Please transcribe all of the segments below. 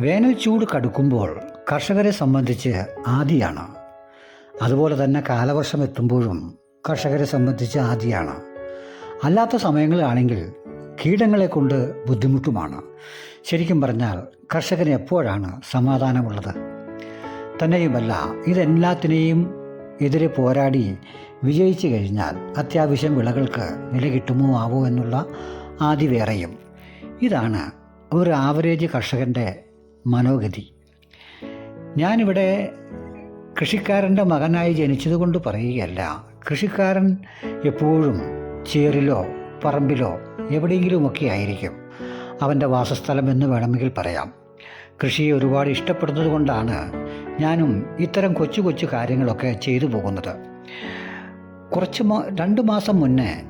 വേനൽ ചൂട് കടുക്കുമ്പോൾ കർഷകരെ സംബന്ധിച്ച് ആദിയാണ്. അതുപോലെ തന്നെ കാലവർഷം എത്തുമ്പോഴും കർഷകരെ സംബന്ധിച്ച് ആദിയാണ്. അല്ലാത്ത സമയങ്ങളിലാണെങ്കിൽ കീടങ്ങളെ കൊണ്ട് ബുദ്ധിമുട്ടുമാണ്. ശരിക്കും പറഞ്ഞാൽ കർഷകന് എപ്പോഴാണ് സമാധാനമുള്ളത്? തന്നെയുമല്ല ഇതെല്ലാത്തിനെയും എതിരെ പോരാടി വിജയിച്ചു കഴിഞ്ഞാൽ അത്യാവശ്യം വിളകൾക്ക് വില കിട്ടുമോ ആവോ എന്നുള്ള ആദി വേറെയും ഇതാണ് ഒരു ആവറേജ് കർഷകന്റെ മനോഗതി. ഞാനിവിടെ കൃഷിക്കാരന്റെ മകനായി ജനിച്ചതുകൊണ്ട് പറയുകയല്ല. കൃഷിക്കാരൻ എപ്പോഴും ചേറിലോ പറമ്പിലോ എവിടെയെങ്കിലുമൊക്കെ ആയിരിക്കും. അവന്റെ വാസസ്ഥലം എന്ന് വേണമെങ്കിൽ പറയാം. കൃഷിയെ ഒരുപാട് ഇഷ്ടപ്പെടുന്നത് കൊണ്ടാണ് ഞാനും ഇത്തരം കൊച്ചു കൊച്ചു കാര്യങ്ങളൊക്കെ ചെയ്തു പോകുന്നത്. കുറച്ച് രണ്ട് മാസം മുന്നേ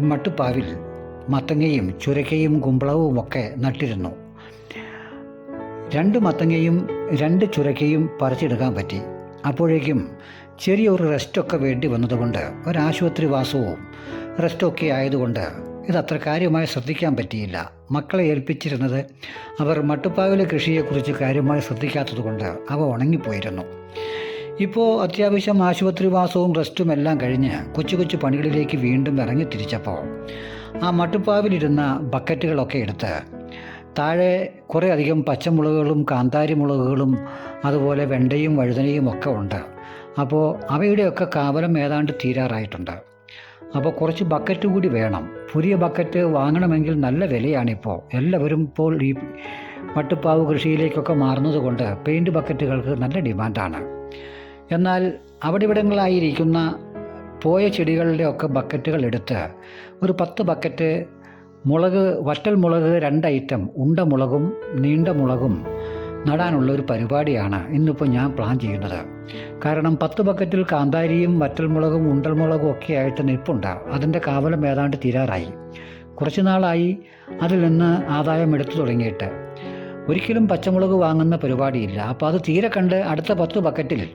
മട്ടുപ്പാവിൽ മത്തങ്ങയും ചുരക്കയും കുമ്പളവും ഒക്കെ നട്ടിരുന്നു. രണ്ട് മത്തങ്ങയും രണ്ട് ചുരക്കയും പറിച്ചെടുക്കാൻ പറ്റി. അപ്പോഴേക്കും ചെറിയൊരു റെസ്റ്റൊക്കെ വേണ്ടി വന്നതുകൊണ്ട് ഒരാശുപത്രി വാസവും റെസ്റ്റൊക്കെ ആയതുകൊണ്ട് ഇതത്ര കാര്യമായി ശ്രദ്ധിക്കാൻ പറ്റിയില്ല. മക്കളെ ഏൽപ്പിച്ചിരുന്നത് അവർ മട്ടുപ്പാവിലെ കൃഷിയെക്കുറിച്ച് കാര്യമായി ശ്രദ്ധിക്കാത്തതുകൊണ്ട് അവ ഉണങ്ങിപ്പോയിരുന്നു. ഇപ്പോൾ അത്യാവശ്യം ആശുപത്രി വാസവും റെസ്റ്റും എല്ലാം കഴിഞ്ഞ് കൊച്ചു കൊച്ചു പണികളിലേക്ക് വീണ്ടും ഇറങ്ങി തിരിച്ചപ്പോൾ ആ മട്ടുപ്പാവിലിരുന്ന ബക്കറ്റുകളൊക്കെ എടുത്ത് താഴെ കുറേ അധികം പച്ചമുളകുകളും കാന്താരിമുളകുകളും അതുപോലെ വെണ്ടയും വഴുതനയും ഒക്കെ ഉണ്ട്. അപ്പോൾ അവയുടെയൊക്കെ കാവലം ഏതാണ്ട് തീരാറായിട്ടുണ്ട്. അപ്പോൾ കുറച്ച് ബക്കറ്റ് കൂടി വേണം. പുതിയ ബക്കറ്റ് വാങ്ങണമെങ്കിൽ നല്ല വിലയാണിപ്പോൾ എല്ലാവരും ഇപ്പോൾ ഈ മട്ടുപ്പാവ് കൃഷിയിലേക്കൊക്കെ മാറുന്നത് കൊണ്ട് പെയിന്റ് ബക്കറ്റുകൾക്ക് നല്ല ഡിമാൻഡാണ്. എന്നാൽ അവിടെ ഇവിടങ്ങളായിരിക്കുന്ന പോയ ചെടികളുടെ ഒക്കെ ബക്കറ്റുകൾ എടുത്ത് ഒരു പത്ത് ബക്കറ്റ് മുളക് വറ്റൽ മുളക് രണ്ട് ഐറ്റം ഉണ്ട മുളകും നീണ്ട മുളകും നടാനുള്ള ഒരു പരിപാടിയാണ് ഇന്നിപ്പോൾ ഞാൻ പ്ലാൻ ചെയ്യുന്നത്. കാരണം പത്ത് ബക്കറ്റിൽ കാന്താരിയും വറ്റൽ മുളകും ഉണ്ടൽ മുളകും ഒക്കെ ആയിട്ട് നിൽപ്പുണ്ട്. അതിന്റെ കാവലം ഏതാണ്ട് തീരാറായി. കുറച്ച് നാളായി അതിൽ നിന്ന് ആദായം എടുത്തു തുടങ്ങിയിട്ട്. ഒരിക്കലും പച്ചമുളക് വാങ്ങുന്ന പരിപാടിയില്ല. അപ്പോൾ അത് തീരെ കണ്ട് അടുത്ത പത്ത് ബക്കറ്റിൽ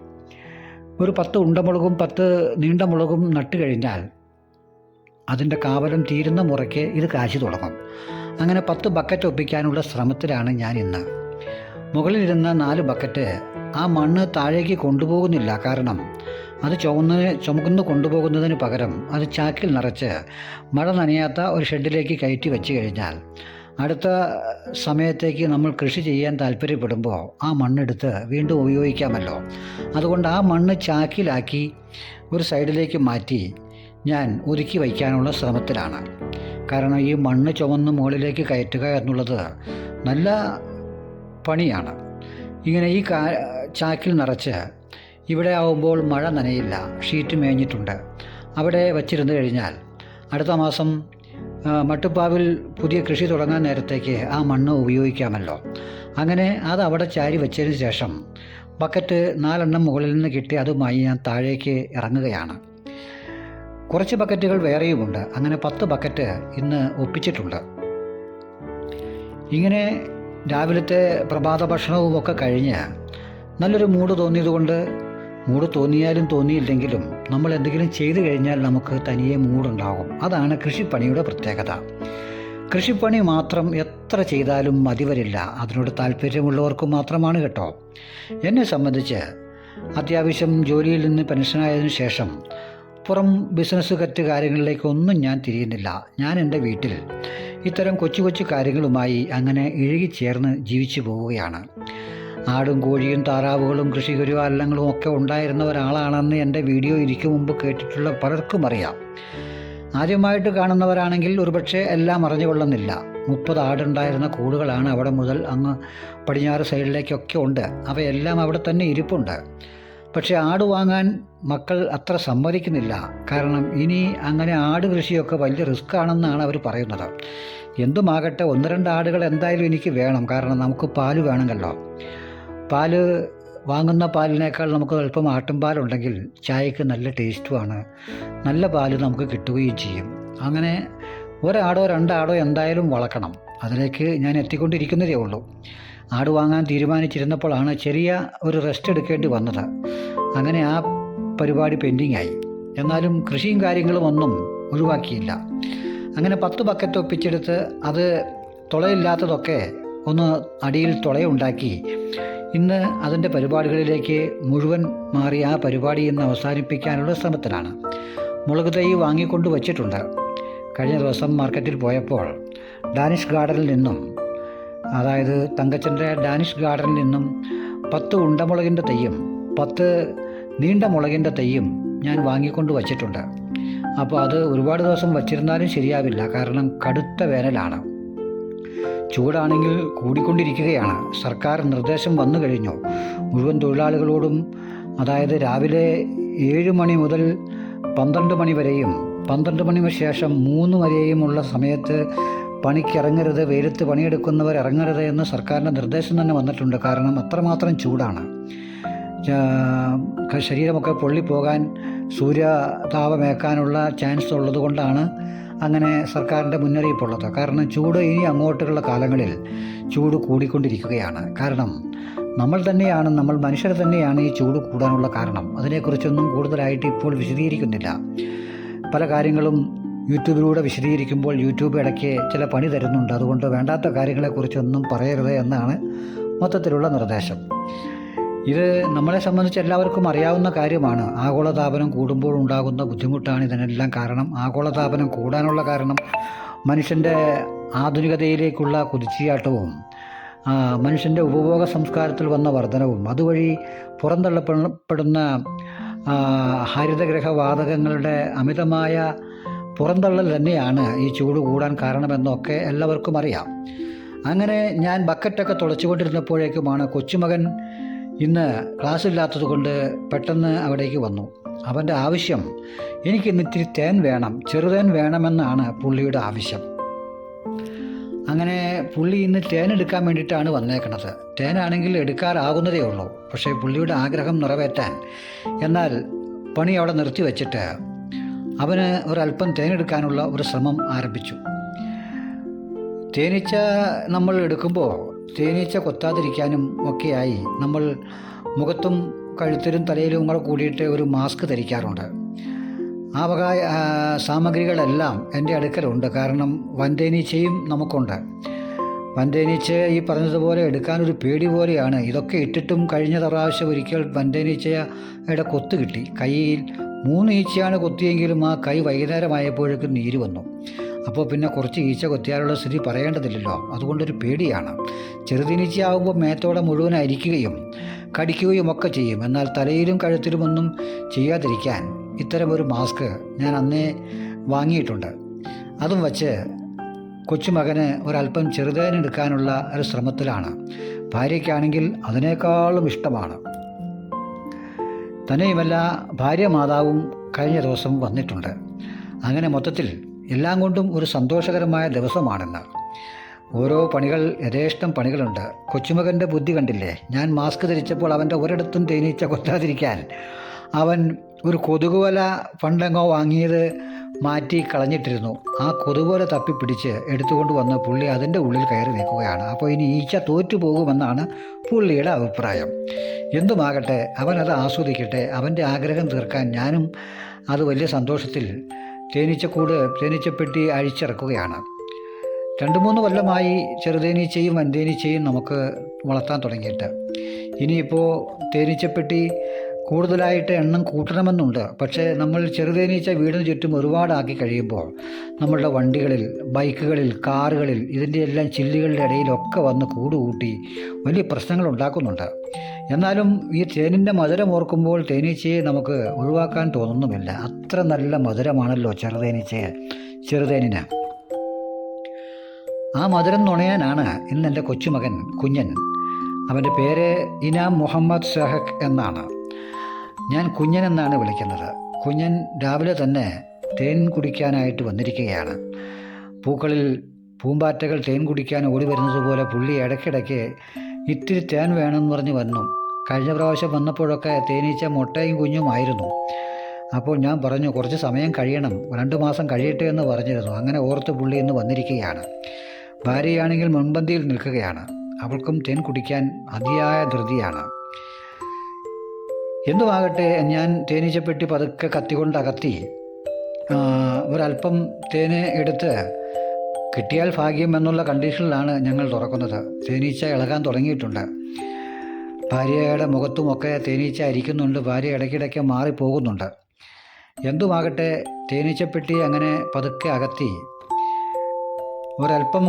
ഒരു പത്ത് ഉണ്ടമുളകും പത്ത് നീണ്ട മുളകും നട്ട് കഴിഞ്ഞാൽ അതിന്റെ കാവലം തീരുന്ന മുറയ്ക്ക് ഇത് കാശി തുടങ്ങും. അങ്ങനെ പത്ത് ബക്കറ്റ് ഒപ്പിക്കാനുള്ള ശ്രമത്തിലാണ് ഞാൻ ഇന്ന്. മുകളിലിരുന്ന നാല് ബക്കറ്റ് ആ മണ്ണ് താഴേക്ക് കൊണ്ടുപോകുന്നില്ല. കാരണം അത് ചുമന്ന് ചുമക്കുന്ന കൊണ്ടുപോകുന്നതിന് പകരം അത് ചാക്കിൽ നിറച്ച് മഴ നനയാത്ത ഒരു ഷെഡിലേക്ക് കയറ്റി വെച്ച് കഴിഞ്ഞാൽ അടുത്ത സമയത്തേക്ക് നമ്മൾ കൃഷി ചെയ്യാൻ താല്പര്യപ്പെടുമ്പോൾ ആ മണ്ണെടുത്ത് വീണ്ടും ഉപയോഗിക്കാമല്ലോ. അതുകൊണ്ട് ആ മണ്ണ് ചാക്കിലാക്കി ഒരു സൈഡിലേക്ക് മാറ്റി ഞാൻ ഒതുക്കി വയ്ക്കാനുള്ള ശ്രമത്തിലാണ്. കാരണം ഈ മണ്ണ് ചുമന്ന് മുകളിലേക്ക് കയറ്റുക എന്നുള്ളത് നല്ല പണിയാണ്. ഇങ്ങനെ ഈ കാ ചാക്കിൽ നിറച്ച് ഇവിടെ ആവുമ്പോൾ മഴ നനയില്ല ഷീറ്റ് മേഞ്ഞിട്ടുണ്ട്. അവിടെ വച്ചിരുന്നു കഴിഞ്ഞാൽ അടുത്ത മാസം മട്ടുപ്പാവിൽ പുതിയ കൃഷി തുടങ്ങാൻ നേരത്തേക്ക് ആ മണ്ണ് ഉപയോഗിക്കാമല്ലോ. അങ്ങനെ അത് അവിടെ ചാരി വെച്ചതിന് ശേഷം ബക്കറ്റ് നാലെണ്ണം മുകളിൽ നിന്ന് കിട്ടി അതുമായി ഞാൻ താഴേക്ക് ഇറങ്ങുകയാണ്. കുറച്ച് ബക്കറ്റുകൾ വേറെയുമുണ്ട്. അങ്ങനെ പത്ത് ബക്കറ്റ് ഇന്ന് ഒപ്പിച്ചിട്ടുണ്ട്. ഇങ്ങനെ രാവിലത്തെ പ്രഭാത ഭക്ഷണവും ഒക്കെ കഴിഞ്ഞ് നല്ലൊരു മൂഡ് തോന്നിയതുകൊണ്ട് മൂഡ് തോന്നിയാലും തോന്നിയില്ലെങ്കിലും നമ്മൾ എന്തെങ്കിലും ചെയ്തു കഴിഞ്ഞാൽ നമുക്ക് തനിയെ മൂടുണ്ടാകും അതാണ് കൃഷിപ്പണിയുടെ പ്രത്യേകത. കൃഷിപ്പണി മാത്രം എത്ര ചെയ്താലും മതിവരില്ല അതിനോട് താല്പര്യമുള്ളവർക്ക് മാത്രമാണ് കേട്ടോ. എന്നെ സംബന്ധിച്ച് അത്യാവശ്യം ജോലിയിൽ നിന്ന് പെൻഷനായതിനു ശേഷം പുറം ബിസിനസ് കറ്റ് കാര്യങ്ങളിലേക്കൊന്നും ഞാൻ തിരിയുന്നില്ല. ഞാൻ എന്റെ വീട്ടിൽ ഇത്തരം കൊച്ചു കൊച്ചു കാര്യങ്ങളുമായി അങ്ങനെ ഇഴുകിച്ചേർന്ന് ജീവിച്ചു പോവുകയാണ്. ആടും കോഴിയും താറാവുകളും കൃഷികരുവാലങ്ങളും ഒക്കെ ഉണ്ടായിരുന്ന ഒരാളാണെന്ന് എന്റെ വീഡിയോ ഇരിക്കും മുമ്പ് കേട്ടിട്ടുള്ള പലർക്കും അറിയാം. ആദ്യമായിട്ട് കാണുന്നവരാണെങ്കിൽ ഒരുപക്ഷെ എല്ലാം അറിഞ്ഞുകൊള്ളുന്നില്ല. മുപ്പത് ആടുണ്ടായിരുന്ന കൂടുകളാണ് അവിടെ മുതൽ അങ്ങ് പടിഞ്ഞാറ് സൈഡിലേക്കൊക്കെ ഉണ്ട്. അവയെല്ലാം അവിടെ തന്നെ ഇരിപ്പുണ്ട്. പക്ഷേ ആട് വാങ്ങാൻ മക്കൾ അത്ര സമ്മതിക്കുന്നില്ല. കാരണം ഇനി അങ്ങനെ ആട് കൃഷിയൊക്കെ വലിയ റിസ്ക് ആണെന്നാണ് അവർ പറയുന്നത്. എന്തുമാകട്ടെ ഒന്ന് രണ്ട് ആടുകൾ എന്തായാലും എനിക്ക് വേണം. കാരണം നമുക്ക് പാൽ വേണമല്ലോ. പാൽ വാങ്ങുന്ന പാലിനേക്കാൾ നമുക്ക് അല്പം ആട്ടുംപാലുണ്ടെങ്കിൽ ചായക്ക് നല്ല ടേസ്റ്റുമാണ് നല്ല പാൽ നമുക്ക് കിട്ടുകയും ചെയ്യും. അങ്ങനെ ഒരാടോ രണ്ടാടോ എന്തായാലും വളർക്കണം അതിലേക്ക് ഞാൻ എത്തിക്കൊണ്ടിരിക്കുന്നതേ ഉള്ളൂ. ആട് വാങ്ങാൻ തീരുമാനിച്ചിരുന്നപ്പോഴാണ് ചെറിയ ഒരു റെസ്റ്റ് എടുക്കേണ്ടി വന്നത്. അങ്ങനെ ആ പരിപാടി പെൻഡിങ് ആയി. എന്നാലും കൃഷിയും കാര്യങ്ങളും ഒന്നും ഒഴിവാക്കിയില്ല. അങ്ങനെ പത്ത് ബക്കറ്റ് ഒപ്പിച്ചെടുത്ത് അത് തുളയില്ലാത്തതൊക്കെ ഒന്ന് അടിയിൽ തുളയുണ്ടാക്കി. ഇന്ന് അതിന്റെ പരിപാടികളിലേക്ക് മുഴുവൻ മാറി ആ പരിപാടി ഇന്ന് അവസാനിപ്പിക്കാനുള്ള ശ്രമത്തിലാണ്. മുളക് തൈ വാങ്ങിക്കൊണ്ട് വച്ചിട്ടുണ്ട്. കഴിഞ്ഞ ദിവസം മാർക്കറ്റിൽ പോയപ്പോൾ ഡാനിഷ് ഗാർഡനിൽ നിന്നും അതായത് തങ്കച്ചന്റെ ഡാനിഷ് ഗാർഡനിൽ നിന്നും പത്ത് ഉണ്ടമുളകിന്റെ തൈയും പത്ത് നീണ്ട മുളകിന്റെ തൈയും ഞാൻ വാങ്ങിക്കൊണ്ട് വച്ചിട്ടുണ്ട്. അപ്പോൾ അത് ഒരുപാട് ദിവസം വച്ചിരുന്നാലും ശരിയാവില്ല. കാരണം കടുത്ത വേനലാണ്. ചൂടാണെങ്കിൽ കൂടിക്കൊണ്ടിരിക്കുകയാണ്. സർക്കാർ നിർദ്ദേശം വന്നു കഴിഞ്ഞു. മുഴുവൻ തൊഴിലാളികളോടും അതായത് രാവിലെ ഏഴ് മണി മുതൽ പന്ത്രണ്ട് മണി വരെയും പന്ത്രണ്ട് മണിക്ക് ശേഷം മൂന്ന് വരെയുമുള്ള സമയത്ത് പണിക്കിറങ്ങരുത് വെയിലത്ത് പണിയെടുക്കുന്നവർ ഇറങ്ങരുത് എന്ന് സർക്കാരിന്റെ നിർദ്ദേശം തന്നെ വന്നിട്ടുണ്ട്. കാരണം അത്രമാത്രം ചൂടാണ്. ശരീരമൊക്കെ പൊള്ളിപ്പോകാൻ സൂര്യതാപമേക്കാനുള്ള ചാൻസ് ഉള്ളതുകൊണ്ടാണ് അങ്ങനെ സർക്കാരിന്റെ മുന്നറിയിപ്പുള്ളത്. കാരണം ചൂട് ഇനി അങ്ങോട്ടുള്ള കാലങ്ങളിൽ ചൂട് കൂടിക്കൊണ്ടിരിക്കുകയാണ്. കാരണം നമ്മൾ തന്നെയാണ് നമ്മൾ മനുഷ്യർ തന്നെയാണ് ഈ ചൂട് കൂടാനുള്ള കാരണം. അതിനെക്കുറിച്ചൊന്നും കൂടുതലായിട്ട് ഇപ്പോൾ വിശദീകരിക്കുന്നില്ല. പല കാര്യങ്ങളും യൂട്യൂബിലൂടെ വിശദീകരിക്കുമ്പോൾ യൂട്യൂബ് ഇടയ്ക്ക് ചില പണി തരുന്നുണ്ട്. അതുകൊണ്ട് വേണ്ടാത്ത കാര്യങ്ങളെക്കുറിച്ചൊന്നും പറയരുത് എന്നാണ് മൊത്തത്തിലുള്ള നിർദ്ദേശം. ഇത് നമ്മളെ സംബന്ധിച്ച് എല്ലാവർക്കും അറിയാവുന്ന കാര്യമാണ്. ആഗോളതാപനം കൂടുമ്പോൾ ഉണ്ടാകുന്ന ബുദ്ധിമുട്ടാണ് ഇതിനെല്ലാം കാരണം. ആഗോളതാപനം കൂടാനുള്ള കാരണം മനുഷ്യന്റെ ആധുനികതയിലേക്കുള്ള കുതിച്ചുചാട്ടവും ആ, മനുഷ്യന്റെ ഉപഭോഗ സംസ്കാരത്തിൽ വന്ന വർധനവും അതുവഴി പുറന്തള്ളപ്പെടുന്ന ഹരിതഗ്രഹ വാതകങ്ങളുടെ അമിതമായ പുറന്തള്ളൽ തന്നെയാണ് ഈ ചൂട് കൂടാൻ കാരണമെന്നൊക്കെ എല്ലാവർക്കും അറിയാം. അങ്ങനെ ഞാൻ ബക്കറ്റൊക്കെ തുളച്ചുകൊണ്ടിരുന്നപ്പോഴേക്കുമാണ് കൊച്ചുമകൻ ഇന്ന് ക്ലാസ് ഇല്ലാത്തത് കൊണ്ട് പെട്ടെന്ന് അവിടേക്ക് വന്നു. അവന്റെ ആവശ്യം എനിക്ക് ഇന്ന് ഇത്തിരി തേൻ വേണം ചെറുതേൻ വേണമെന്നാണ് പുള്ളിയുടെ ആവശ്യം. അങ്ങനെ പുള്ളി ഇന്ന് തേൻ എടുക്കാൻ വേണ്ടിയിട്ടാണ് വന്നേക്കുന്നത് തേനാണെങ്കിൽ എടുക്കാറാകുന്നതേ ഉള്ളൂ. പക്ഷേ പുള്ളിയുടെ ആഗ്രഹം നിറവേറ്റാൻ എന്നാൽ പണി അവിടെ നിർത്തി വച്ചിട്ട് അവന് ഒരല്പം തേനെടുക്കാനുള്ള ഒരു ശ്രമം ആരംഭിച്ചു. തേനീച്ച നമ്മൾ എടുക്കുമ്പോൾ തേനീച്ച കൊത്താതിരിക്കാനും ഒക്കെയായി നമ്മൾ മുഖത്തും കഴുത്തിലും തലയിലും കൂടെ കൂടിയിട്ട് ഒരു മാസ്ക് ധരിക്കാറുണ്ട്. ആ വക സാമഗ്രികളെല്ലാം എന്റെ അടുക്കലുണ്ട്. കാരണം വൻതേനീച്ചയും നമുക്കുണ്ട്. വൻതേനീച്ച ഈ പറഞ്ഞതുപോലെ എടുക്കാനൊരു പേടി പോലെയാണ്. ഇതൊക്കെ ഇട്ടിട്ടും കഴിഞ്ഞ പ്രാവശ്യം ഒരിക്കൽ വൻതേനീച്ചയുടെ കൊത്ത് കിട്ടി. കയ്യിൽ മൂന്ന് ഈച്ചയാണ് കൊത്തിയെങ്കിലും ആ കൈ വൈകുന്നേരമായപ്പോഴേക്കും നീര് വന്നു. അപ്പോൾ പിന്നെ കുറച്ച് ഈച്ച കൊത്തിയാലുള്ള സ്ഥിതി പറയേണ്ടതില്ലല്ലോ. അതുകൊണ്ടൊരു പേടിയാണ്. ചെറുതീനീച്ചയാകുമ്പോൾ മേത്തോടെ മുഴുവൻ അരിക്കുകയും കടിക്കുകയും ഒക്കെ ചെയ്യും. എന്നാൽ തലയിലും കഴുത്തിലുമൊന്നും ചെയ്യാതിരിക്കാൻ ഇത്തരമൊരു മാസ്ക് ഞാൻ അന്നേ വാങ്ങിയിട്ടുണ്ട്. അതും വച്ച് കൊച്ചുമകന് ഒരല്പം ചെറുതേനെടുക്കാനുള്ള ഒരു ശ്രമത്തിലാണ്. ഭാര്യയ്ക്കാണെങ്കിൽ അതിനേക്കാളും ഇഷ്ടമാണ്. തന്നെയുമല്ല ഭാര്യ മാതാവും കഴിഞ്ഞ ദിവസം വന്നിട്ടുണ്ട്. അങ്ങനെ മൊത്തത്തിൽ എല്ലാം കൊണ്ടും ഒരു സന്തോഷകരമായ ദിവസമാണെന്ന്. ഓരോ പണികൾ യഥേഷ്ടം പണികളുണ്ട്. കൊച്ചുമകന്റെ ബുദ്ധി കണ്ടില്ലേ? ഞാൻ മാസ്ക് ധരിച്ചപ്പോൾ അവന്റെ ഒരിടത്തും തേനീച്ച കൊത്താതിരിക്കാൻ. അവൻ ഒരു കൊതുകുവല പണ്ടെങ്ങോ വാങ്ങിയത് മാറ്റി കളഞ്ഞിട്ടിരുന്നു. ആ കൊതുകുവല തപ്പിപ്പിടിച്ച് എടുത്തുകൊണ്ട് വന്ന പുള്ളി അതിന്റെ ഉള്ളിൽ കയറി നിൽക്കുകയാണ്. അപ്പോൾ ഇനി ഈച്ച തോറ്റു പോകുമെന്നാണ് പുള്ളിയുടെ അഭിപ്രായം. എന്തുമാകട്ടെ അവനത് ആസ്വദിക്കട്ടെ. അവന്റെ ആഗ്രഹം തീർക്കാൻ ഞാനും അത് വലിയ സന്തോഷത്തിൽ തേനീച്ചക്കൂട് തേനീച്ചപ്പെട്ടി അഴിച്ചിറക്കുകയാണ്. രണ്ട് മൂന്ന് കൊല്ലമായി ചെറുതേനീച്ചയും വൻതേനീച്ചയും നമുക്ക് വളർത്താൻ തുടങ്ങിയിട്ട്. ഇനിയിപ്പോൾ തേനീച്ചപ്പെട്ടി കൂടുതലായിട്ട് എണ്ണം കൂട്ടണമെന്നുണ്ട്. പക്ഷേ നമ്മൾ ചെറുതേനീച്ച വീടിന് ചുറ്റും ഒരുപാടാക്കി കഴിയുമ്പോൾ നമ്മളുടെ വണ്ടികളിൽ ബൈക്കുകളിൽ കാറുകളിൽ ഇതിന്റെ എല്ലാം ചില്ലുകളുടെ ഇടയിലൊക്കെ വന്ന് കൂടുകൂട്ടി വലിയ പ്രശ്നങ്ങൾ ഉണ്ടാക്കുന്നുണ്ട്. എന്നാലും ഈ തേനിന്റെ മധുരം ഓർക്കുമ്പോൾ തേനീച്ചയെ നമുക്ക് ഒഴിവാക്കാൻ തോന്നുന്നുമില്ല. അത്ര നല്ല മധുരമാണല്ലോ ചെറുതേനീച്ചയെ ചെറുതേനിന്. ആ മധുരം നുണയാനാണ് ഇന്ന് എന്റെ കൊച്ചുമകൻ കുഞ്ഞൻ. അവന്റെ പേര് ഇനാം മുഹമ്മദ് ഷഹക് എന്നാണ്. ഞാൻ കുഞ്ഞൻ എന്നാണ് വിളിക്കുന്നത്. കുഞ്ഞൻ രാവിലെ തന്നെ തേൻ കുടിക്കാനായിട്ട് വന്നിരിക്കുകയാണ്. പൂക്കളിൽ പൂമ്പാറ്റകൾ തേൻ കുടിക്കാൻ ഓടി വരുന്നത് പോലെ പുള്ളി ഇടയ്ക്കിടയ്ക്ക് ഇത്തിരി തേൻ വേണമെന്ന് പറഞ്ഞ് വന്നു. കഴിഞ്ഞ പ്രാവശ്യം വന്നപ്പോഴൊക്കെ തേനീച്ച മുട്ടയും കുഞ്ഞുമായിരുന്നു അപ്പോൾ ഞാൻ പറഞ്ഞു കുറച്ച് സമയം കഴിയണം. രണ്ട് മാസം കഴിയട്ടെ എന്ന് പറഞ്ഞിരുന്നു. അങ്ങനെ ഓർത്ത് പുള്ളി ഇന്ന് വന്നിരിക്കുകയാണ്. ഭാര്യയാണെങ്കിൽ മുൻപന്തിയിൽ നിൽക്കുകയാണ്. അവൾക്കും തേൻ കുടിക്കാൻ അതിയായ ധൃതിയാണ്. എന്തുമാകട്ടെ ഞാൻ തേനീച്ചപ്പെട്ടി പതുക്കെ കത്തികൊണ്ട് അകത്തി. ഒരല്പം തേനെ എടുത്ത് കിട്ടിയാൽ ഭാഗ്യം എന്നുള്ള കണ്ടീഷനിലാണ് ഞങ്ങൾ തുറക്കുന്നത്. തേനീച്ച ഇളകാൻ തുടങ്ങിയിട്ടുണ്ട്. ഭാര്യയുടെ മുഖത്തുമൊക്കെ തേനീച്ച അരിക്കുന്നുണ്ട് ഭാര്യ ഇടയ്ക്കിടയ്ക്ക് മാറിപ്പോകുന്നുണ്ട്. എന്തുമാകട്ടെ തേനീച്ചപ്പെട്ടി അങ്ങനെ പതുക്കെ അകത്തി. ഒരല്പം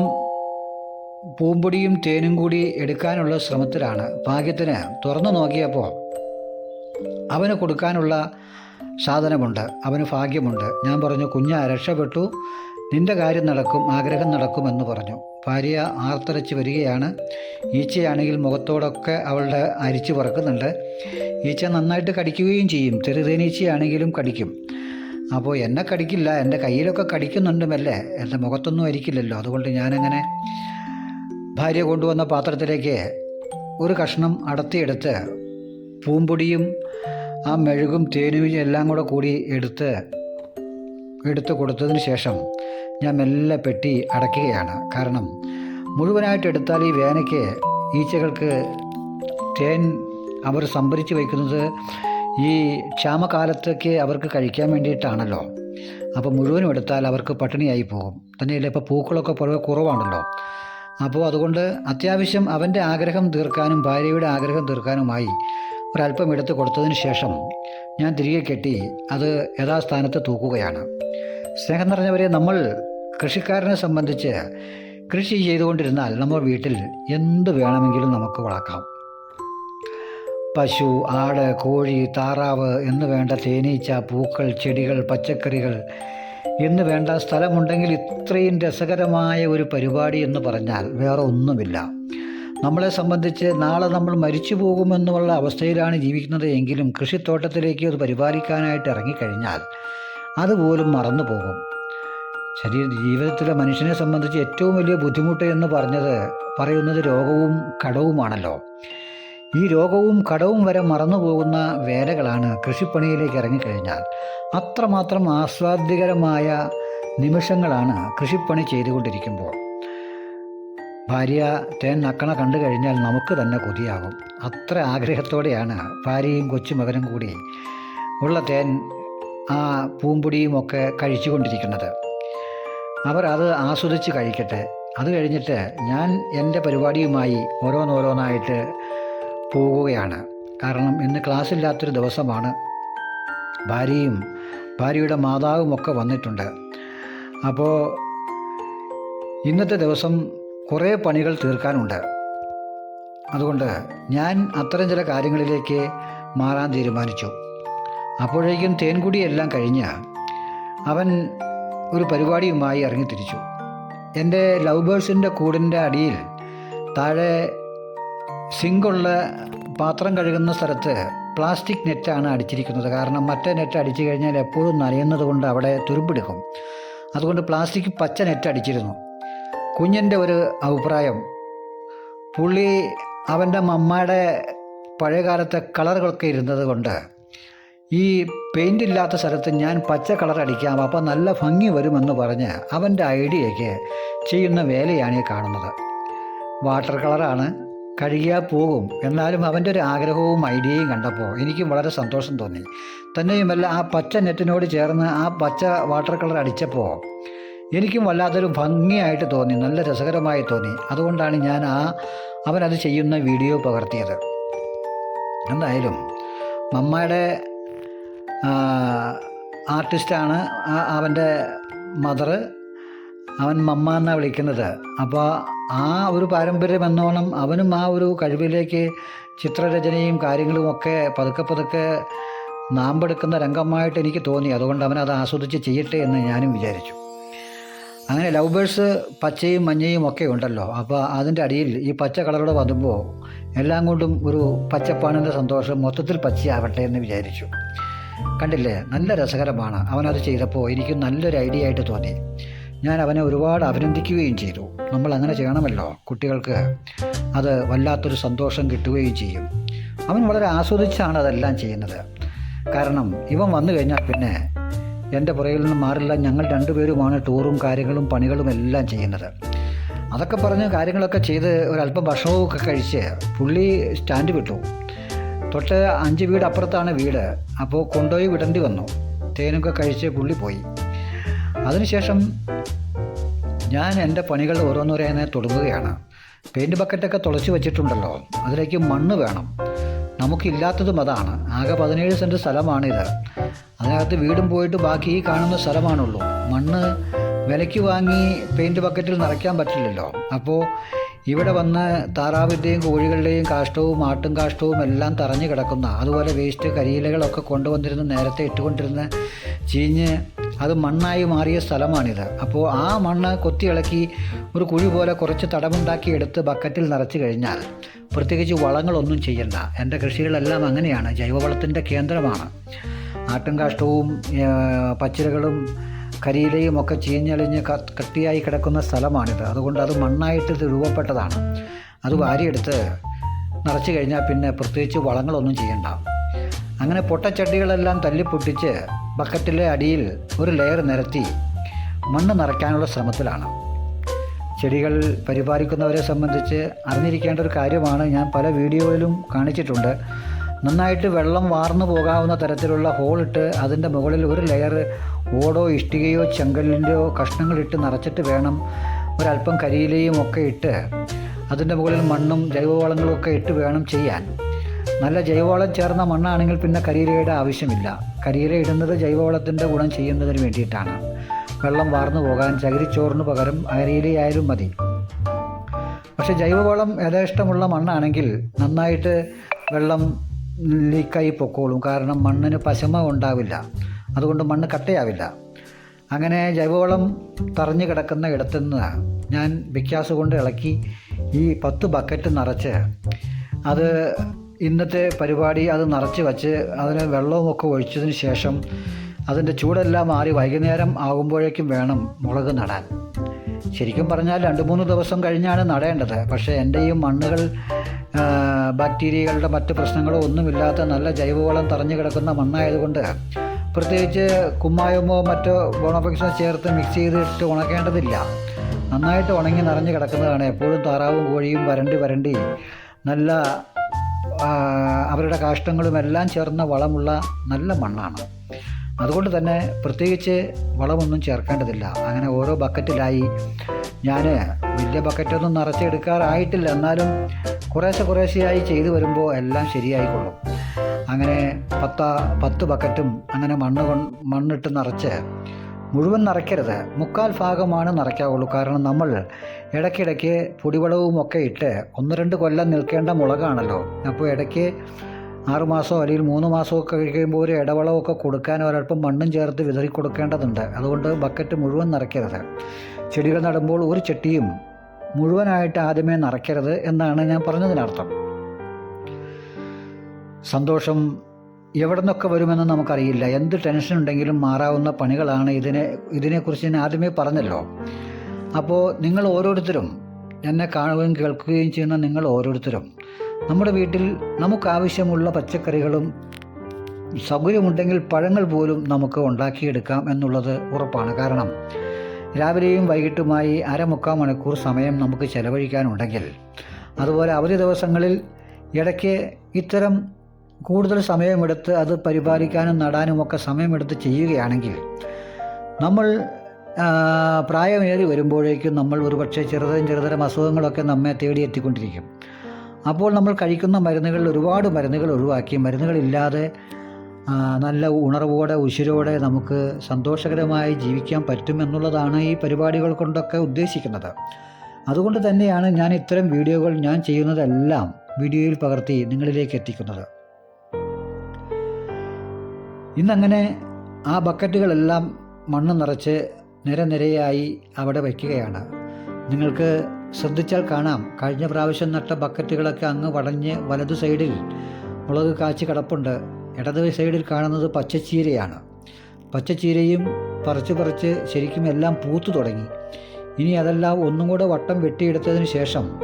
പൂമ്പൊടിയും തേനും കൂടി എടുക്കാനുള്ള ശ്രമത്തിലാണ്. ഭാഗ്യത്തിന് തുറന്നു നോക്കിയപ്പോൾ അവന് കൊടുക്കാനുള്ള സാധനമുണ്ട് അവന് ഭാഗ്യമുണ്ട്. ഞാൻ പറഞ്ഞു കുഞ്ഞ രക്ഷപ്പെട്ടു. നിന്റെ കാര്യം നടക്കും ആഗ്രഹം നടക്കുമെന്ന് പറഞ്ഞു. ഭാര്യ ആർത്തരച്ച് വരികയാണ്. ഈച്ചയാണെങ്കിൽ മുഖത്തോടൊക്കെ അവളുടെ അരിച്ചു പറക്കുന്നുണ്ട്. ഈച്ച നന്നായിട്ട് കടിക്കുകയും ചെയ്യും. ചെറുതേനീച്ചയാണെങ്കിലും കടിക്കും. അപ്പോൾ എന്നെ കടിക്കില്ല. എന്റെ കയ്യിലൊക്കെ കടിക്കുന്നുണ്ടുമല്ലേ എന്റെ മുഖത്തൊന്നും അരിക്കില്ലല്ലോ. അതുകൊണ്ട് ഞാനങ്ങനെ ഭാര്യ കൊണ്ടുവന്ന പാത്രത്തിലേക്ക് ഒരു കഷ്ണം അടത്തിയെടുത്ത് പൂമ്പൊടിയും ആ മെഴുകും തേനും എല്ലാം കൂടെ കൂടി എടുത്ത് എടുത്ത് കൊടുത്തതിന് ശേഷം ഞാൻ മെല്ലെ പെട്ടി അടയ്ക്കുകയാണ്. കാരണം മുഴുവനായിട്ട് എടുത്താൽ ഈ വേനയ്ക്ക് ഈച്ചകൾക്ക് തേൻ അവർ സംഭരിച്ച് വയ്ക്കുന്നത് ഈ ക്ഷാമകാലത്തേക്ക് അവർക്ക് കഴിക്കാൻ വേണ്ടിയിട്ടാണല്ലോ. അപ്പോൾ മുഴുവനും എടുത്താൽ അവർക്ക് പട്ടിണിയായി പോകും. തന്നെയല്ല ഇപ്പോൾ പൂക്കളൊക്കെ പൊതുവെ കുറവാണല്ലോ. അപ്പോൾ അതുകൊണ്ട് അത്യാവശ്യം അവന്റെ ആഗ്രഹം തീർക്കാനും ഭാര്യയുടെ ആഗ്രഹം തീർക്കാനുമായി ഒരല്പം എടുത്ത് കൊടുത്തതിന് ശേഷം ഞാൻ തിരികെ കെട്ടി അത് യഥാസ്ഥാനത്ത് തൂക്കുകയാണ്. സ്നേഹം നിറഞ്ഞവരെ നമ്മൾ കൃഷിക്കാരനെ സംബന്ധിച്ച് കൃഷി ചെയ്തുകൊണ്ടിരുന്നാൽ നമ്മൾ വീട്ടിൽ എന്ത് വേണമെങ്കിലും നമുക്ക് വളർക്കാം പശു ആട് കോഴി താറാവ് എന്ന് വേണ്ട തേനീച്ച പൂക്കൾ ചെടികൾ പച്ചക്കറികൾ എന്ന് വേണ്ട സ്ഥലമുണ്ടെങ്കിൽ ഇത്രയും രസകരമായ ഒരു പരിപാടി എന്ന് പറഞ്ഞാൽ വേറെ ഒന്നുമില്ല. നമ്മളെ സംബന്ധിച്ച് നാളെ നമ്മൾ മരിച്ചു പോകുമെന്നുള്ള അവസ്ഥയിലാണ് ജീവിക്കുന്നത് എങ്കിലും കൃഷിത്തോട്ടത്തിലേക്ക് അത് പരിപാലിക്കാനായിട്ട് ഇറങ്ങിക്കഴിഞ്ഞാൽ അതുപോലും മറന്നു പോകും. ശരീര ജീവിതത്തിലെ മനുഷ്യനെ സംബന്ധിച്ച് ഏറ്റവും വലിയ ബുദ്ധിമുട്ട് എന്ന് പറഞ്ഞത് പറയുന്നത് രോഗവും കടവുമാണല്ലോ. ഈ രോഗവും കടവും വരെ മറന്നു പോകുന്ന വേലകളാണ് കൃഷിപ്പണിയിലേക്ക് ഇറങ്ങിക്കഴിഞ്ഞാൽ അത്രമാത്രം ആസ്വാദ്യകരമായ നിമിഷങ്ങളാണ് കൃഷിപ്പണി ചെയ്തുകൊണ്ടിരിക്കുമ്പോൾ. ഭാര്യ തേൻ നക്കണ കണ്ടു കഴിഞ്ഞാൽ നമുക്ക് തന്നെ കൊതിയാകും. അത്ര ആഗ്രഹത്തോടെയാണ് ഭാര്യയും കൊച്ചുമകനും കൂടി ഉള്ള തേൻ ആ പൂമ്പൊടിയും ഒക്കെ കഴിച്ചുകൊണ്ടിരിക്കുന്നത്. അവർ അത് ആസ്വദിച്ച് കഴിക്കട്ടെ. അത് കഴിഞ്ഞിട്ട് ഞാൻ എന്റെ പരിപാടിയുമായി ഓരോന്നോരോന്നായിട്ട് പോവുകയാണ് കാരണം ഇന്ന് ക്ലാസ്സില്ലാത്തൊരു ദിവസമാണ്. ഭാര്യയും ഭാര്യയുടെ മാതാവും ഒക്കെ വന്നിട്ടുണ്ട്. അപ്പോൾ ഇന്നത്തെ ദിവസം കുറേ പണികൾ തീർക്കാനുണ്ട്. അതുകൊണ്ട് ഞാൻ അത്തരം ചില കാര്യങ്ങളിലേക്ക് മാറാൻ തീരുമാനിച്ചു. അപ്പോഴേക്കും തേൻകുടിയെല്ലാം കഴിഞ്ഞ് അവൻ ഒരു പരിപാടിയുമായി ഇറങ്ങിത്തിരിച്ചു. എന്റെ ലവ് ബേഴ്സിന്റെ കൂടിന്റെ അടിയിൽ താഴെ സിങ്കുള്ള പാത്രം കഴുകുന്ന സ്ഥലത്ത് പ്ലാസ്റ്റിക് നെറ്റാണ് അടിച്ചിരിക്കുന്നത്. കാരണം മറ്റേ നെറ്റ് അടിച്ചു കഴിഞ്ഞാൽ എപ്പോഴും നനയുന്നത് കൊണ്ട് അവിടെ തുരുമ്പെടുക്കും. അതുകൊണ്ട് പ്ലാസ്റ്റിക് പച്ച നെറ്റ് അടിച്ചിരുന്നു. കുഞ്ഞിന്റെ ഒരു അഭിപ്രായം. പുള്ളി അവന്റെ മമ്മയുടെ പഴയകാലത്തെ കളറുകളൊക്കെ ഇരുന്നത് കൊണ്ട് ഈ പെയിന്റ് ഇല്ലാത്ത സ്ഥലത്ത് ഞാൻ പച്ച കളർ അടിക്കാം അപ്പോൾ നല്ല ഭംഗി വരുമെന്ന് പറഞ്ഞ് അവന്റെ ഐഡിയയ്ക്ക് ചെയ്യുന്ന വേലയാണ് ഈ കാണുന്നത്. വാട്ടർ കളറാണ് കഴുകിയാൽ പോകും. എന്നാലും അവന്റെ ഒരു ആഗ്രഹവും ഐഡിയയും കണ്ടപ്പോൾ എനിക്കും വളരെ സന്തോഷം തോന്നി. തന്നെയുമല്ല ആ പച്ച നെറ്റിനോട് ചേർന്ന് ആ പച്ച വാട്ടർ കളർ അടിച്ചപ്പോൾ എനിക്കും വല്ലാത്തൊരു ഭംഗിയായിട്ട് തോന്നി നല്ല രസകരമായി തോന്നി. അതുകൊണ്ടാണ് ഞാൻ ആ അവനത് ചെയ്യുന്ന വീഡിയോ പകർത്തിയത്. എന്തായാലും മമ്മയുടെ ആർട്ടിസ്റ്റാണ് അവന്റെ മദറ് അവൻ മമ്മ എന്നാണ് വിളിക്കുന്നത്. അപ്പോൾ ആ ഒരു പാരമ്പര്യം എന്നോണം അവനും ആ ഒരു കഴിവിലേക്ക് ചിത്രരചനയും കാര്യങ്ങളുമൊക്കെ പതുക്കെ പതുക്കെ നാമ്പെടുക്കുന്ന രംഗമായിട്ട് എനിക്ക് തോന്നി. അതുകൊണ്ട് അവൻ അത് ആസ്വദിച്ച് ചെയ്യട്ടെ എന്ന് ഞാനും വിചാരിച്ചു. അങ്ങനെ ലവ് ബേഴ്സ് പച്ചയും മഞ്ഞയും ഒക്കെ ഉണ്ടല്ലോ. അപ്പോൾ അതിന്റെ അടിയിൽ ഈ പച്ച കളറോടെ വന്നുമ്പോൾ എല്ലാം കൊണ്ടും ഒരു പച്ചപ്പാണിന്റെ സന്തോഷം മൊത്തത്തിൽ പച്ചയാവട്ടെ എന്ന് വിചാരിച്ചു. കണ്ടില്ലേ? നല്ല രസകരമാണ്. അവനത് ചെയ്തപ്പോൾ എനിക്ക് നല്ലൊരു ഐഡിയ ആയിട്ട് തോന്നി. ഞാൻ അവനെ ഒരുപാട് അഭിനന്ദിക്കുകയും ചെയ്തു. നമ്മൾ അങ്ങനെ ചെയ്യണമല്ലോ കുട്ടികൾക്ക്. അത് വല്ലാത്തൊരു സന്തോഷം കിട്ടുകയും ചെയ്യും. അവൻ വളരെ ആസ്വദിച്ചാണ് അതെല്ലാം ചെയ്യുന്നത്. കാരണം ഇവൻ വന്നു കഴിഞ്ഞാൽ പിന്നെ എന്റെ പുറകിൽ നിന്ന് മാറില്ല. ഞങ്ങൾ രണ്ടുപേരുമാണ് ടൂറും കാര്യങ്ങളും പണികളും എല്ലാം ചെയ്യുന്നത്. അതൊക്കെ പറഞ്ഞ് കാര്യങ്ങളൊക്കെ ചെയ്ത് ഒരല്പം ഭക്ഷണവും ഒക്കെ കഴിച്ച് പുള്ളി സ്റ്റാൻഡ് വിട്ടു. തൊട്ട് അഞ്ച് വീട് അപ്പുറത്താണ് വീട്. അപ്പോൾ കൊണ്ടുപോയി വിടേണ്ടി വന്നു. തേനൊക്കെ കഴിച്ച് പുള്ളി പോയി. അതിനുശേഷം ഞാൻ എന്റെ പണികൾ ഓരോന്നോരോന്നെ തുടങ്ങുകയാണ്. പെയിന്റ് ബക്കറ്റൊക്കെ തുളച്ച് വെച്ചിട്ടുണ്ടല്ലോ. അതിലേക്ക് മണ്ണ് വേണം. നമുക്കില്ലാത്തതും അതാണ്. ആകെ പതിനേഴ് സെന്റ് സ്ഥലമാണിത്. അതിനകത്ത് വീടും പോയിട്ട് ബാക്കി ഈ കാണുന്ന സ്ഥലമാണുള്ളൂ. മണ്ണ് വിലയ്ക്ക് വാങ്ങി പെയിന്റ് ബക്കറ്റിൽ നിറയ്ക്കാൻ പറ്റില്ലല്ലോ. അപ്പോൾ ഇവിടെ വന്ന് താറാവിന്റെയും കോഴികളുടെയും കാഷ്ടവും ആട്ടും കാഷ്ടവും എല്ലാം തറഞ്ഞു കിടക്കുന്ന അതുപോലെ വേസ്റ്റ് കരിയിലകളൊക്കെ കൊണ്ടുവന്നിരുന്ന് നേരത്തെ ഇട്ടുകൊണ്ടിരുന്ന് ചീഞ്ഞ് അത് മണ്ണായി മാറിയ സ്ഥലമാണിത്. അപ്പോൾ ആ മണ്ണ് കൊത്തി ഇളക്കി ഒരു കുഴി പോലെ കുറച്ച് തടമുണ്ടാക്കി എടുത്ത് ബക്കറ്റിൽ നിറച്ച് കഴിഞ്ഞാൽ പ്രത്യേകിച്ച് വളങ്ങളൊന്നും ചെയ്യണ്ട. എന്റെ കൃഷികളെല്ലാം അങ്ങനെയാണ്. ജൈവവളത്തിന്റെ കേന്ദ്രമാണ്. ആട്ടും കാഷ്ടവും പച്ചിലകളും കരിയിലയും ഒക്കെ ചീഞ്ഞളിഞ്ഞ് കട്ടിയായി കിടക്കുന്ന സ്ഥലമാണിത്. അതുകൊണ്ട് അത് മണ്ണായിട്ട് ഇത് രൂപപ്പെട്ടതാണ്. അത് വാരിയെടുത്ത് നിറച്ച് കഴിഞ്ഞാൽ പിന്നെ പ്രത്യേകിച്ച് വളങ്ങളൊന്നും ചെയ്യണ്ട. അങ്ങനെ പൊട്ടച്ചട്ടികളെല്ലാം തല്ലിപ്പൊട്ടിച്ച് ബക്കറ്റിലെ അടിയിൽ ഒരു ലെയർ നിരത്തി മണ്ണ് നിറയ്ക്കാനുള്ള ശ്രമത്തിലാണ്. ചെടികൾ പരിപാലിക്കുന്നവരെ സംബന്ധിച്ച് അറിഞ്ഞിരിക്കേണ്ട ഒരു കാര്യമാണ് ഞാൻ പല വീഡിയോയിലും കാണിച്ചിട്ടുണ്ട്. നന്നായിട്ട് വെള്ളം വാർന്നു പോകാവുന്ന തരത്തിലുള്ള ഹോളിട്ട് അതിന്റെ മുകളിൽ ഒരു ലെയർ ഓടോ ഇഷ്ടികയോ ചെങ്കല്ലിന്റെയോ കഷ്ണങ്ങളിട്ട് നിറച്ചിട്ട് വേണം ഒരല്പം കരിയിലയും ഒക്കെ ഇട്ട് അതിന്റെ മുകളിൽ മണ്ണും ജൈവവളങ്ങളും ഒക്കെ ഇട്ട് വേണം ചെയ്യാൻ. നല്ല ജൈവവളം ചേർന്ന മണ്ണാണെങ്കിൽ പിന്നെ കരിയിലയുടെ ആവശ്യമില്ല. കരിയില ഇടുന്നത് ജൈവവളത്തിന്റെ ഗുണം ചെയ്യുന്നതിന് വേണ്ടിയിട്ടാണ്. വെള്ളം വാർന്നു പോകാൻ ചകിരിച്ചോറിന് പകരം അരിയിലയായാലും മതി. പക്ഷേ ജൈവവളം യഥേഷ്ടമുള്ള മണ്ണാണെങ്കിൽ നന്നായിട്ട് വെള്ളം ലീക്കായി പൊക്കോളും. കാരണം മണ്ണിന് പശമ ഉണ്ടാവില്ല. അതുകൊണ്ട് മണ്ണ് കട്ടയാവില്ല. അങ്ങനെ ജൈവവളം തറഞ്ഞു കിടക്കുന്ന ഇടത്തുനിന്ന് ഞാൻ ബിക്കാസ് കൊണ്ട് ഇളക്കി ഈ പത്ത് ബക്കറ്റ് നിറച്ച് അത് ഇന്നത്തെ പരിപാടി അത് നിറച്ച് വച്ച് അതിന് വെള്ളവുമൊക്കെ ഒഴിച്ചതിന് ശേഷം അതിന്റെ ചൂടെല്ലാം മാറി വൈകുന്നേരം ആകുമ്പോഴേക്കും വേണം മുളക് നടാൻ. ശരിക്കും പറഞ്ഞാൽ രണ്ട് മൂന്ന് ദിവസം കഴിഞ്ഞാണ് നടേണ്ടത്. പക്ഷേ എന്റെ ഈ മണ്ണുകൾ ബാക്ടീരിയകളുടെ മറ്റ് പ്രശ്നങ്ങളോ ഒന്നുമില്ലാത്ത നല്ല ജൈവവളം തറഞ്ഞു കിടക്കുന്ന മണ്ണായതുകൊണ്ട് പ്രത്യേകിച്ച് കുമ്മായമോ മറ്റോ ബോണോഫിക്സോ ചേർത്ത് മിക്സ് ചെയ്തിട്ട് ഉണക്കേണ്ടതില്ല. നന്നായിട്ട് ഉണങ്ങി നിറഞ്ഞു കിടക്കുന്നതാണ് എപ്പോഴും താറാവും കോഴിയും വരണ്ടി വരണ്ടി നല്ല അവരുടെ കാഷ്ടങ്ങളുമെല്ലാം ചേർന്ന വളമുള്ള നല്ല മണ്ണാണ്. അതുകൊണ്ട് തന്നെ പ്രത്യേകിച്ച് വളമൊന്നും ചേർക്കേണ്ടതില്ല. അങ്ങനെ ഓരോ ബക്കറ്റിലായി ഞാൻ വലിയ ബക്കറ്റൊന്നും നിറച്ചെടുക്കാറായിട്ടില്ല. എന്നാലും കുറേശ്ശെ കുറേശ്ശെയായി ചെയ്തു വരുമ്പോൾ എല്ലാം ശരിയായിക്കൊള്ളും. അങ്ങനെ പത്ത പത്ത് ബക്കറ്റും അങ്ങനെ മണ്ണ് മണ്ണിട്ട് നിറച്ച് മുഴുവൻ നിറയ്ക്കരുത്. മുക്കാൽ ഭാഗമാണ് നിറയ്ക്കാവുള്ളൂ. കാരണം നമ്മൾ ഇടയ്ക്കിടയ്ക്ക് പൊടിവളവും ഒക്കെ ഇട്ട് ഒന്ന് രണ്ട് കൊല്ലം നിൽക്കേണ്ട മുളകാണല്ലോ. അപ്പോൾ ഇടയ്ക്ക് ആറ് മാസമോ അല്ലെങ്കിൽ മൂന്ന് മാസമൊക്കെ കഴിക്കുമ്പോൾ ഒരു ഇടവളമൊക്കെ കൊടുക്കാൻ ഒരൽപ്പം മണ്ണും ചേർത്ത് വിതറി കൊടുക്കേണ്ടതുണ്ട്. അതുകൊണ്ട് ബക്കറ്റ് മുഴുവൻ നിറയ്ക്കരുത്. ചെടികൾ നടുമ്പോൾ ഒരു ചട്ടിയും മുഴുവനായിട്ട് ആദ്യമേ നിറയ്ക്കരുത് എന്നാണ് ഞാൻ പറഞ്ഞതിനർത്ഥം. സന്തോഷം എവിടെ നിന്നൊക്കെ വരുമെന്ന് നമുക്കറിയില്ല. എന്ത് ടെൻഷൻ ഉണ്ടെങ്കിലും മാറാവുന്ന പണികളാണ് ഇതിനെ ഇതിനെക്കുറിച്ച് ഞാൻ ആദ്യമേ പറഞ്ഞല്ലോ. അപ്പോൾ നിങ്ങൾ ഓരോരുത്തരും എന്നെ കാണുകയും കേൾക്കുകയും ചെയ്യുന്ന നിങ്ങൾ ഓരോരുത്തരും. നമ്മുടെ വീട്ടിൽ നമുക്കാവശ്യമുള്ള പച്ചക്കറികളും സൗകര്യമുണ്ടെങ്കിൽ പഴങ്ങൾ പോലും നമുക്ക് ഉണ്ടാക്കിയെടുക്കാം എന്നുള്ളത് ഉറപ്പാണ്. കാരണം രാവിലെയും വൈകിട്ടുമായി അരമുക്കാൽ മണിക്കൂർ സമയം നമുക്ക് ചെലവഴിക്കാനുണ്ടെങ്കിൽ അതുപോലെ അവധി ദിവസങ്ങളിൽ ഇടയ്ക്ക് ഇത്തരം കൂടുതൽ സമയമെടുത്ത് അത് പരിപാലിക്കാനും നടാനുമൊക്കെ സമയമെടുത്ത് ചെയ്യുകയാണെങ്കിൽ നമ്മൾ പ്രായമേറി വരുമ്പോഴേക്കും നമ്മൾ ഒരുപക്ഷെ ചെറുതരം ചെറുതരം അസുഖങ്ങളൊക്കെ നമ്മെ തേടി എത്തിക്കൊണ്ടിരിക്കും. അപ്പോൾ നമ്മൾ കഴിക്കുന്ന മരുന്നുകളിൽ ഒരുപാട് മരുന്നുകൾ ഒഴിവാക്കി മരുന്നുകളില്ലാതെ നല്ല ഉണർവോടെ ഉശിരോടെ നമുക്ക് സന്തോഷകരമായി ജീവിക്കാൻ പറ്റുമെന്നുള്ളതാണ് ഈ പരിപാടികൾ കൊണ്ടൊക്കെ ഉദ്ദേശിക്കുന്നത്. അതുകൊണ്ട് തന്നെയാണ് ഞാൻ ഇത്തരം വീഡിയോകൾ ഞാൻ ചെയ്യുന്നതെല്ലാം വീഡിയോയിൽ പകർത്തി നിങ്ങളിലേക്ക് എത്തിക്കുന്നത്. ഇന്നങ്ങനെ ആ ബക്കറ്റുകളെല്ലാം മണ്ണ് നിറച്ച് നിരനിരയായി അവിടെ വയ്ക്കുകയാണ്. നിങ്ങൾക്ക് ശ്രദ്ധിച്ചാൽ കാണാം. കഴിഞ്ഞ പ്രാവശ്യം നട്ട ബക്കറ്റുകളൊക്കെ അങ്ങ് വടഞ്ഞ് വലതു സൈഡിൽ മുളക് കാച്ചി കിടപ്പുണ്ട്. ഇടത് സൈഡിൽ കാണുന്നത് പച്ചച്ചീരയാണ്. പച്ചച്ചീരയും പറിച്ച് പറിച്ച് ശരിക്കും എല്ലാം പൂത്തു തുടങ്ങി. ഇനി അതെല്ലാം ഒന്നും കൂടെ വട്ടം വെട്ടിയെടുത്തതിന് ശേഷം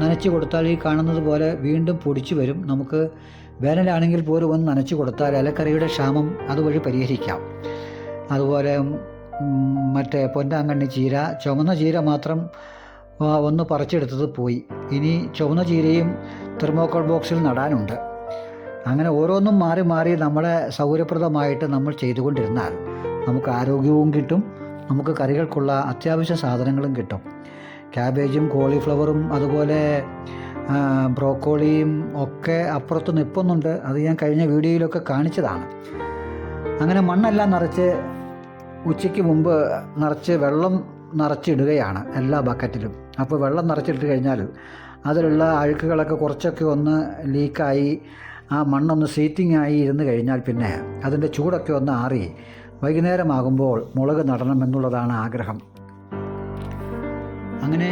നനച്ചു കൊടുത്താൽ ഈ കാണുന്നത് പോലെ വീണ്ടും പൊടിച്ചു വരും. നമുക്ക് വേനലാണെങ്കിൽ പോലും ഒന്ന് നനച്ചു കൊടുത്താൽ ഇലക്കറിയുടെ ക്ഷാമം അതുവഴി പരിഹരിക്കാം. അതുപോലെ മറ്റേ പൊന്നാങ്കണ്ണി ചീര ചുമന്ന ചീര മാത്രം ഒന്ന് പറിച്ചെടുത്തത് പോയി. ഇനി ചുവന്ന ചീരയും തെർമോക്കോൾ ബോക്സിൽ നടാനുണ്ട്. അങ്ങനെ ഓരോന്നും മാറി മാറി നമ്മളെ സൗകര്യപ്രദമായിട്ട് നമ്മൾ ചെയ്തുകൊണ്ടിരുന്നാൽ നമുക്ക് ആരോഗ്യവും കിട്ടും നമുക്ക് കറികൾക്കുള്ള അത്യാവശ്യ സാധനങ്ങളും കിട്ടും. ക്യാബേജും കോളിഫ്ലവറും അതുപോലെ ബ്രോക്കോളിയും ഒക്കെ അപ്പുറത്ത് നിൽപ്പുന്നുണ്ട് അത് ഞാൻ കഴിഞ്ഞ വീഡിയോയിലൊക്കെ കാണിച്ചതാണ്. അങ്ങനെ മണ്ണെല്ലാം നിറച്ച് ഉച്ചയ്ക്ക് മുമ്പ് നിറച്ച് വെള്ളം നിറച്ചിടുകയാണ് എല്ലാ ബക്കറ്റിലും. അപ്പോൾ വെള്ളം നിറച്ചിട്ട് കഴിഞ്ഞാൽ അതിലുള്ള അഴുക്കുകളൊക്കെ കുറച്ചൊക്കെ ഒന്ന് ലീക്കായി ആ മണ്ണൊന്ന് സീറ്റിംഗ് ആയി ഇരുന്ന് കഴിഞ്ഞാൽ പിന്നെ അതിന്റെ ചൂടൊക്കെ ഒന്ന് ആറി വൈകുന്നേരമാകുമ്പോൾ മുളക് നടണം എന്നുള്ളതാണ് ആഗ്രഹം. അങ്ങനെ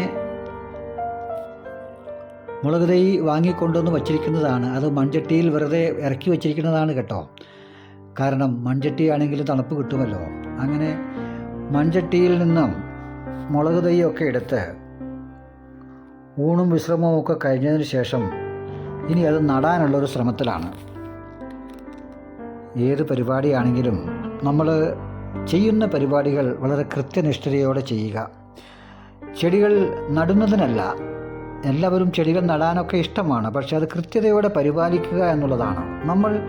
മുളക് തൈ വാങ്ങിക്കൊണ്ടുവന്ന് വച്ചിരിക്കുന്നതാണ്. അത് മൺചട്ടിയിൽ വെറുതെ ഇറക്കി വച്ചിരിക്കുന്നതാണ് കേട്ടോ. കാരണം മൺചട്ടിയാണെങ്കിൽ തണുപ്പ് കിട്ടുമല്ലോ. അങ്ങനെ മൺചട്ടിയിൽ നിന്നും മുളക് തൈയൊക്കെ എടുത്ത് ഊണും വിശ്രമവും ഒക്കെ കഴിഞ്ഞതിന് ശേഷം ഇനി അത് നടാനുള്ളൊരു ശ്രമത്തിലാണ്. ഏത് പരിപാടിയാണെങ്കിലും നമ്മൾ ചെയ്യുന്ന പരിപാടികൾ വളരെ കൃത്യനിഷ്ഠതയോടെ ചെയ്യുക. ചെടികൾ നടുന്നതിനല്ല എല്ലാവരും ചെടികൾ നടാനൊക്കെ ഇഷ്ടമാണ് പക്ഷെ അത് കൃത്യതയോടെ പരിപാലിക്കുക എന്നുള്ളതാണ്. നമ്മൾ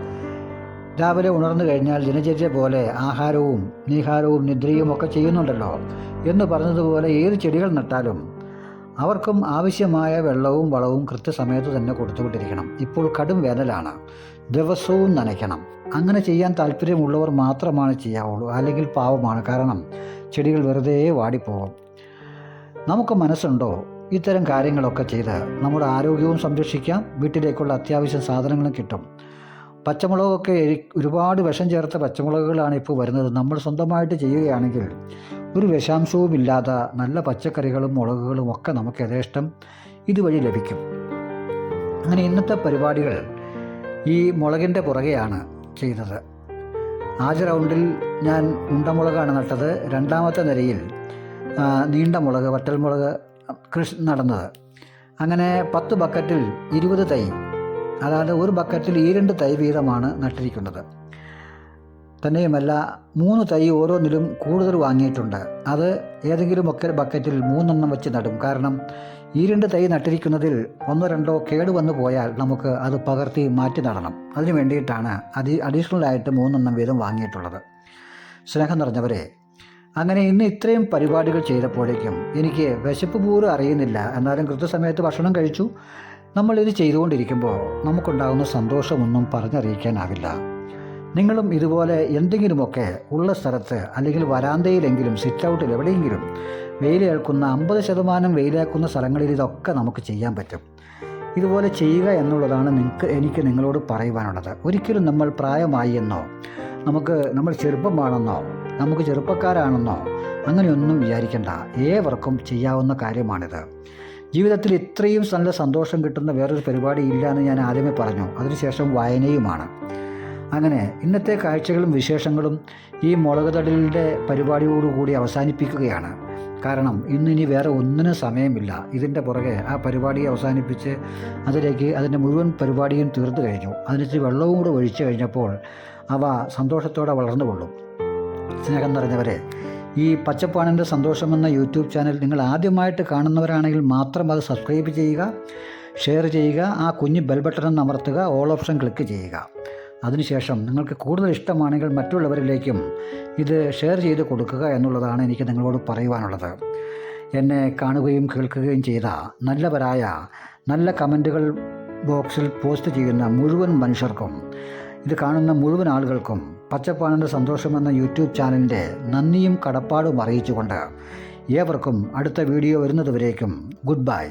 രാവിലെ ഉണർന്നു കഴിഞ്ഞാൽ ദിനചര്യ പോലെ ആഹാരവും നീഹാരവും നിദ്രയും ഒക്കെ ചെയ്യുന്നുണ്ടല്ലോ എന്ന് പറഞ്ഞതുപോലെ ഏത് ചെടികൾ നട്ടാലും അവർക്കും ആവശ്യമായ വെള്ളവും വളവും കൃത്യസമയത്ത് തന്നെ കൊടുത്തുകൊണ്ടിരിക്കണം ഇപ്പോൾ കടും വേനലാണ്. ദിവസവും നനയ്ക്കണം. അങ്ങനെ ചെയ്യാൻ താല്പര്യമുള്ളവർ മാത്രമാണ് ചെയ്യാവുള്ളൂ. അല്ലെങ്കിൽ പാവമാണ്. കാരണം ചെടികൾ വെറുതെ വാടിപ്പോകും നമുക്ക് മനസ്സുണ്ടോ? ഇത്തരം കാര്യങ്ങളൊക്കെ ചെയ്ത് നമ്മുടെ ആരോഗ്യവും സംരക്ഷിക്കാം. വീട്ടിലേക്കുള്ള അത്യാവശ്യ സാധനങ്ങളും കിട്ടും. പച്ചമുളകൊക്കെ ഒരുപാട് വിഷം ചേർത്ത പച്ചമുളകുകളാണ് ഇപ്പോൾ വരുന്നത്. നമ്മൾ സ്വന്തമായിട്ട് ചെയ്യുകയാണെങ്കിൽ ഒരു വിഷാംശവും ഇല്ലാത്ത നല്ല പച്ചക്കറികളും മുളകുകളും ഒക്കെ നമുക്ക് യഥേഷ്ടം ഇതുവഴി ലഭിക്കും. അങ്ങനെ ഇന്നത്തെ പരിപാടികൾ ഈ മുളകിന്റെ പുറകെയാണ് ചെയ്തത്. ആദ്യ റൗണ്ടിൽ ഞാൻ ഉണ്ടമുളകാണ് നട്ടത്. രണ്ടാമത്തെ നിരയിൽ നീണ്ട മുളക് വറ്റൽമുളക് കൃഷി നടന്നത്. അങ്ങനെ പത്ത് ബക്കറ്റിൽ ഇരുപത് തൈ അതായത് ഒരു ബക്കറ്റിൽ ഈ രണ്ട് തൈ വീതമാണ് നട്ടിരിക്കുന്നത്. തന്നെയുമല്ല മൂന്ന് തൈ ഓരോന്നിലും കൂടുതൽ വാങ്ങിയിട്ടുണ്ട്. അത് ഏതെങ്കിലും ഏതെങ്കിലുമൊക്കെ ബക്കറ്റിൽ മൂന്നെണ്ണം വെച്ച് നടും. കാരണം ഈ രണ്ട് തൈ നട്ടിരിക്കുന്നതിൽ ഒന്നോ രണ്ടോ കേടുവന്നു പോയാൽ നമുക്ക് അത് പകർത്തി മാറ്റി നടണം. അതിനു വേണ്ടിയിട്ടാണ് അതി അഡീഷണൽ ആയിട്ട് മൂന്നെണ്ണം വീതം വാങ്ങിയിട്ടുള്ളത്. സ്നേഹം നിറഞ്ഞവരെ അങ്ങനെ ഇന്ന് ഇത്രയും പരിപാടികൾ ചെയ്തപ്പോഴേക്കും എനിക്ക് വിശപ്പ് പോലും അറിയുന്നില്ല. എന്നാലും കൃത്യസമയത്ത് ഭക്ഷണം കഴിച്ചു. നമ്മളിത് ചെയ്തുകൊണ്ടിരിക്കുമ്പോൾ നമുക്കുണ്ടാകുന്ന സന്തോഷമൊന്നും പറഞ്ഞറിയിക്കാനാവില്ല നിങ്ങളും ഇതുപോലെ എന്തെങ്കിലുമൊക്കെ ഉള്ള സ്ഥലത്ത് അല്ലെങ്കിൽ വരാന്തയിലെങ്കിലും സിറ്റ് ഔട്ടിൽ എവിടെയെങ്കിലും വെയിലേൽക്കുന്ന അമ്പത് ശതമാനം വെയിലേക്കുന്ന സ്ഥലങ്ങളിൽ ഇതൊക്കെ നമുക്ക് ചെയ്യാൻ പറ്റും. ഇതുപോലെ ചെയ്യുക എന്നുള്ളതാണ് നിങ്ങൾക്ക് എനിക്ക് നിങ്ങളോട് പറയുവാനുള്ളത്. ഒരിക്കലും നമ്മൾ പ്രായമായി എന്നോ നമുക്ക് നമ്മൾ ചെറുപ്പമാണെന്നോ നമുക്ക് ചെറുപ്പക്കാരാണെന്നോ അങ്ങനെയൊന്നും വിചാരിക്കേണ്ട. ഏവർക്കും ചെയ്യാവുന്ന കാര്യമാണിത്. ജീവിതത്തിൽ ഇത്രയും നല്ല സന്തോഷം കിട്ടുന്ന വേറൊരു പരിപാടി ഇല്ല എന്ന് ഞാൻ ആദ്യമേ പറഞ്ഞു. അതിനുശേഷം വായനയുമാണ്. അങ്ങനെ ഇന്നത്തെ കാഴ്ചകളും വിശേഷങ്ങളും ഈ മുളക് തടലിന്റെ പരിപാടിയോടുകൂടി അവസാനിപ്പിക്കുകയാണ്. കാരണം ഇന്നിനി വേറെ ഒന്നിനും സമയമില്ല. ഇതിന്റെ പുറകെ ആ പരിപാടി അവസാനിപ്പിച്ച് അതിലേക്ക് അതിന്റെ മുഴുവൻ പരിപാടിയും തീർന്നു കഴിഞ്ഞു. അതിനിച്ച് വെള്ളവും കൂടെ ഒഴിച്ചു കഴിഞ്ഞപ്പോൾ അവ സന്തോഷത്തോടെ വളർന്നു കൊള്ളും സ്നേഹം നിറഞ്ഞവരെ ഈ പച്ചപ്പാണിന്റെ സന്തോഷം എന്ന യൂട്യൂബ് ചാനൽ നിങ്ങൾ ആദ്യമായിട്ട് കാണുന്നവരാണെങ്കിൽ മാത്രം അത് സബ്സ്ക്രൈബ് ചെയ്യുക ഷെയർ ചെയ്യുക ആ കുഞ്ഞ് ബെൽ ബട്ടൺ അമർത്തുക ഓൾ ഓപ്ഷൻ ക്ലിക്ക് ചെയ്യുക. അതിനുശേഷം നിങ്ങൾക്ക് കൂടുതൽ ഇഷ്ടമാണെങ്കിൽ മറ്റുള്ളവരിലേക്കും ഇത് ഷെയർ ചെയ്ത് കൊടുക്കുക എന്നുള്ളതാണ് എനിക്ക് നിങ്ങളോട് പറയുവാനുള്ളത്. എന്നെ കാണുകയും കേൾക്കുകയും ചെയ്ത നല്ലവരായ നല്ല കമന്റുകൾ ബോക്സിൽ പോസ്റ്റ് ചെയ്യുന്ന മുഴുവൻ മനുഷ്യർക്കും ഇത് കാണുന്ന മുഴുവൻ ആളുകൾക്കും പച്ചപ്പാണിന്റെ സന്തോഷമെന്ന യൂട്യൂബ് ചാനലിന്റെ നന്ദിയും കടപ്പാടും അറിയിച്ചുകൊണ്ട് ഏവർക്കും അടുത്ത വീഡിയോ വരുന്നതുവരേക്കും ഗുഡ് ബൈ